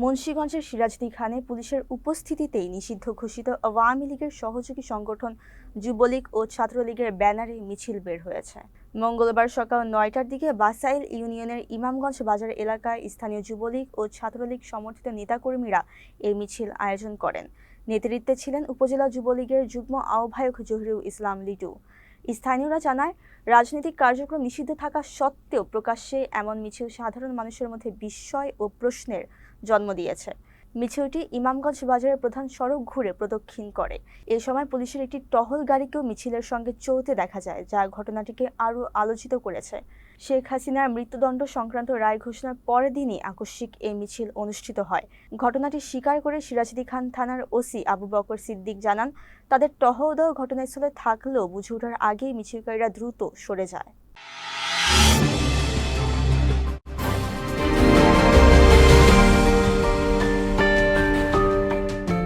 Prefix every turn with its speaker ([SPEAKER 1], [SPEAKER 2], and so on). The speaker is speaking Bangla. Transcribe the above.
[SPEAKER 1] মুন্সীগঞ্জের সিরাজদি খানে পুলিশের উপস্থিতিতেই নিষিদ্ধ ঘোষিত আওয়ামী লীগের সহযোগী সংগঠন যুবলীগ ও ছাত্রলীগের ব্যানারে মিছিল বের হয়েছে। মঙ্গলবার সকাল নয়টার দিকে বাসাইল ইউনিয়নের ইমামগঞ্জ বাজার এলাকায় স্থানীয় যুবলীগ ও ছাত্রলীগ সমর্থিত নেতাকর্মীরা এই মিছিল আয়োজন করেন। নেতৃত্বে ছিলেন উপজেলা যুবলীগের যুগ্ম আহ্বায়ক জহিরুল ইসলাম লিটু। স্থানীয়রা জানায়, রাজনৈতিক কার্যক্রম নিষিদ্ধ থাকা সত্ত্বেও প্রকাশ্যে এমন মিছিল সাধারণ মানুষের মধ্যে বিস্ময় ও প্রশ্নের জন্ম দিয়েছে। মিছিলটি ইমামগঞ্জ বাজারের প্রধান সড়ক ঘুরে প্রদক্ষিণ করে। এ সময় পুলিশের একটি টহল গাড়িকেও মিছিলের সঙ্গে চলতে দেখা যায়, যা ঘটনাটিকে আরও আলোচিত করেছে। শেখ হাসিনার মৃত্যুদণ্ড সংক্রান্ত রায় ঘোষণার পরের দিনই আকস্মিক এই মিছিল অনুষ্ঠিত হয়। ঘটনাটি স্বীকার করে সিরাজদি খান থানার ওসি আবু বকর সিদ্দিক জানান, তাদের টহল দল ঘটনাস্থলে থাকলেও বুঝে ওঠার আগেই মিছিলকারীরা দ্রুত সরে যায়।